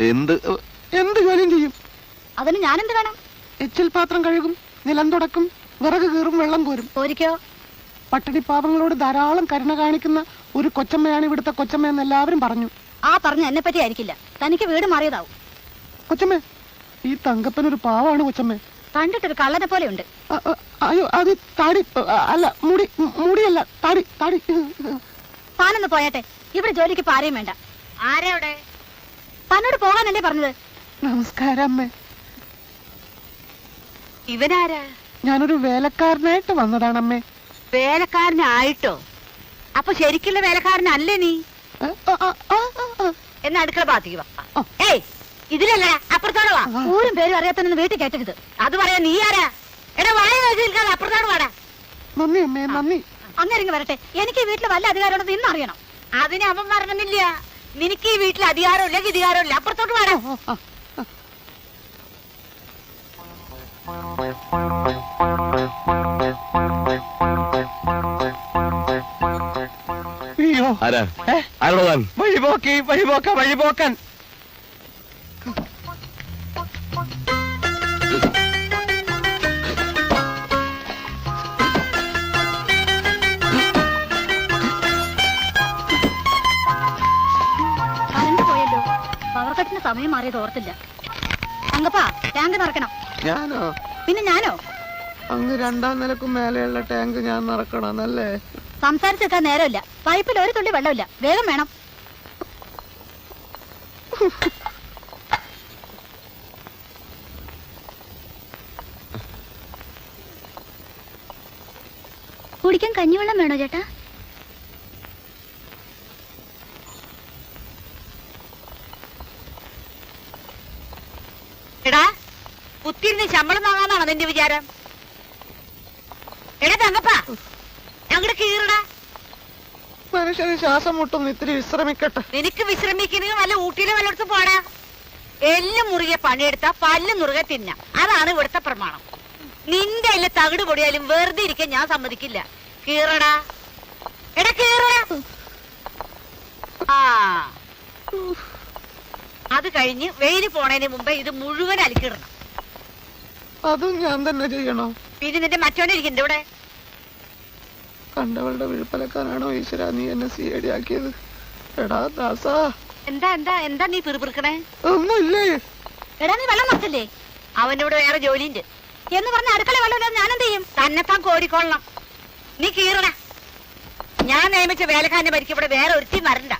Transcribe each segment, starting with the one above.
എന്ത്? എന്ത് കാര്യം ചെയ്യും? അതിന് ഞാനെന്ത് വേണം? എച്ചിൽ പാത്രം കഴുകും നിലം തുടക്കും വിറക് കീറും വെള്ളം കോരും. ഓരിക്കോ പട്ടിണി പാപങ്ങളോട് ധാരാളം കരുണ കാണിക്കുന്ന ഒരു കൊച്ചമ്മയാണ് ഇവിടുത്തെ കൊച്ചമ്മ എന്ന് എല്ലാവരും പറഞ്ഞു. ആ പറഞ്ഞ എന്നെ പറ്റി ആയിരിക്കില്ല. തനിക്ക് വീട് മാറിയതാവും. കൊച്ചമ്മ ഈ തങ്കപ്പൻ ഒരു പാവാണ് കൊച്ചമ്മ. കണ്ടിട്ടൊരു കള്ളനെ പോലെ ഉണ്ട് അ- അ- അയ്യോ അത് താടി അ- അല്ല മുടി മുടിയല്ല താടി താടി. താനൊന്ന് പോയാട്ടെ. ഇവിടെ ജോലിക്ക് ഇപ്പൊ ആരെയും വേണ്ട. ആരെവിടെ തന്നോട് പോകാനല്ലേ പറഞ്ഞത്? നമസ്കാരം അമ്മേ. ഇവനാരാ? ഞാനൊരു വേലക്കാരനായിട്ട് വന്നതാണ് അമ്മേ. വേലക്കാരനായിട്ടോ? അപ്പൊ ശരിക്കുള്ള വേലക്കാരനല്ലേ നീ? അ- അ- അ- അ- അ. എന്നാ അടുക്കള ഭാഗത്തേക്ക് വാ. ഏയ് ഇതിലല്ല അപ്പുറത്തോടെ വാ. ഊരും പേരും അറിയാത്തന്നെ വീട്ടിൽ കേട്ടരുത് അത് പറയാ നീ ആരാ? എടാ വായ നോക്കി നിൽക്കാതെ അപ്പുറത്തോട് വാടാ. നന്ദി അമ്മേ നന്ദി. അങ്ങനെ വരട്ടെ. എനിക്ക് വീട്ടിലെ വീട്ടിൽ വല്ല അധികാരമുണ്ടെന്ന് ഇന്നറിയണം. അതിനെ അതിന് അവൻ പറഞ്ഞില്ല നിനക്ക് ഈ വീട്ടിൽ അധികാരമില്ല ഗതികാരമില്ല. അപ്പുറത്തോട്ട്. അയ്യോ ആരാ? ആരോടാൻ വഴിപോക്കി വഴിപോക്ക വഴിപോക്കൻ. സമയം മാറിയത് ഓർത്തില്ല. തങ്കപ്പാ ടാങ്ക് നിറക്കണം ഞാനോ? പിന്നെ ഞാനോ? അങ്ങ് രണ്ടാം നിലക്കും മേലെയുള്ള ടാങ്ക് ഞാൻ നിറക്കണമെന്നല്ലേ സംസാരിച്ചെത്താൻ നേരമില്ല. പൈപ്പിൽ ഒരു തുള്ളി വെള്ളമില്ല. വേഗം വേണം. കുടിക്കാൻ കഞ്ഞിവെള്ളം വേണോ ചേട്ടാ? എടാ കുത്തിരുന്ന് ശമ്പളം വാങ്ങാന്നാണോ നിന്റെ വിചാരം? എടാ തങ്കപ്പാ ഞങ്ങളുടെ കീറടാ. മനുഷ്യന് ശ്വാസം മുട്ടുന്നു ഇത്തിരി വിശ്രമിക്കട്ടെ. നിനക്ക് വിശ്രമിക്കുന്നത് വല്ല ഊട്ടിയിലും വല്ലയിടത്തും പോടാ. എല്ലും മുറുകെ പണിയെടുത്താ പല്ല് മുറുകെ തിന്ന. അതാണ് ഇവിടുത്തെ പ്രമാണം. നിന്റെ അല്ല തകിട് പൊടിയാലും വെറുതെ ഇരിക്കാൻ ഞാൻ സമ്മതിക്കില്ല. കീറടാ. എടാ കീറടാ. ആ. അത് കഴിഞ്ഞ് വെയിൽ പോണതിന് മുമ്പേ ഇത് മുഴുവൻ അലിക്കിടണം. അതും ഞാൻ തന്നെ ചെയ്യണോ? പിന്നെ നിന്റെ മറ്റോനെ ഇരിക്കുന്നു ഇവിടെ കണ്ടവളുടെ വിഴുപ്പലക്കാരാണോ ഈശ്വര നീ എന്നെ സി ഐ ഡി ആക്കിയത് എടാ ദാസ. എന്താ എന്താ എന്താ നീ പിറുപിറുക്കണേ? ഒന്നുമില്ലേ? എടാ നീ വെള്ളം നിർത്തില്ലേ അവനോട് വേറെ ജോലിയുണ്ട്. എന്ന് പറഞ്ഞ അടുക്കള വെള്ളമില്ലാതെ ഞാൻ എന്ത് ചെയ്യും? തന്നെത്താൻ കോരിക്കൊള്ളണം. നീ കീറണ. ഞാൻ നിയമിച്ച വേലക്കാരനെ ഭരിക്കും ഇവിടെ വേറെ ഒരുത്തി വരണ്ട.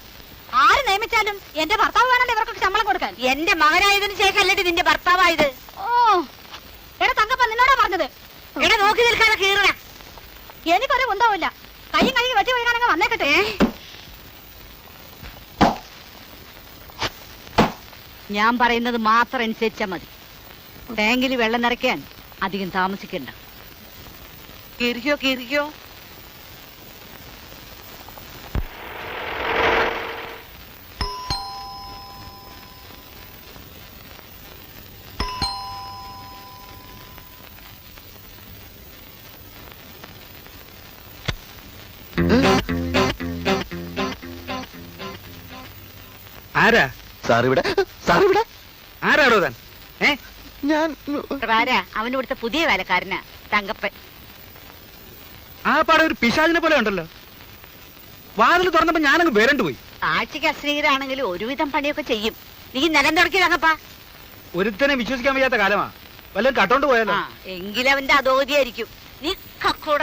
ആര് നിയമിച്ചാലും എന്റെ ഭർത്താവ് വേണമല്ലോ ഇവർക്കൊക്കെ ശമ്പളം കൊടുക്കാൻ. എന്റെ മകനായതിനു ശേഷം അല്ലേ നിന്റെ ഭർത്താവായത്? ഓ എടാ തങ്കപ്പ നിന്നോടാ പറഞ്ഞത്. എടെ നോക്കി നിൽക്കാതെ കീറണ. എനിക്കൊരു ഉണ്ടാവില്ല കയ്യും കഴുകി വെട്ടി വീഴാണെങ്കിൽ വന്നേക്കട്ടെ. ഞാൻ പറയുന്നത് മാത്രം അനുസരിച്ചാ മതി. ടാങ്കിൽ വെള്ളം നിറയ്ക്കാൻ അധികം താമസിക്കണ്ട. കീറിക്കോ കീറിക്കോ. ആരാ? സാർ ഇവിടെ സാർ ഇവിടെ ആരാടോ താൻ? ഏ? ഞാൻ ആരാ? അവന് ഇവിടുത്തെ പുതിയ വേലക്കാരനാ തങ്കപ്പൻ. ആ പാടെ ഒരു പിശാചിനെ പോലെ ഉണ്ടല്ലോ. വാതിൽ തുറന്നപ്പോ ഞാനങ്ങ് വരണ്ടു പോയി. ആഴ്ചക്ക് അശ്രീകരാണെങ്കിലും ഒരുവിധം പണിയൊക്കെ ചെയ്യും. നീ നിലം തുടക്കി തങ്കപ്പാ. ഒരുത്തനെ വിശ്വസിക്കാൻ വയ്യാത്ത കാലമാ. വല്ലതും കട്ടോണ്ട് പോയാലോ? എങ്കിലവന്റെ അതോധിയായിരിക്കും നീ കക്കൂട.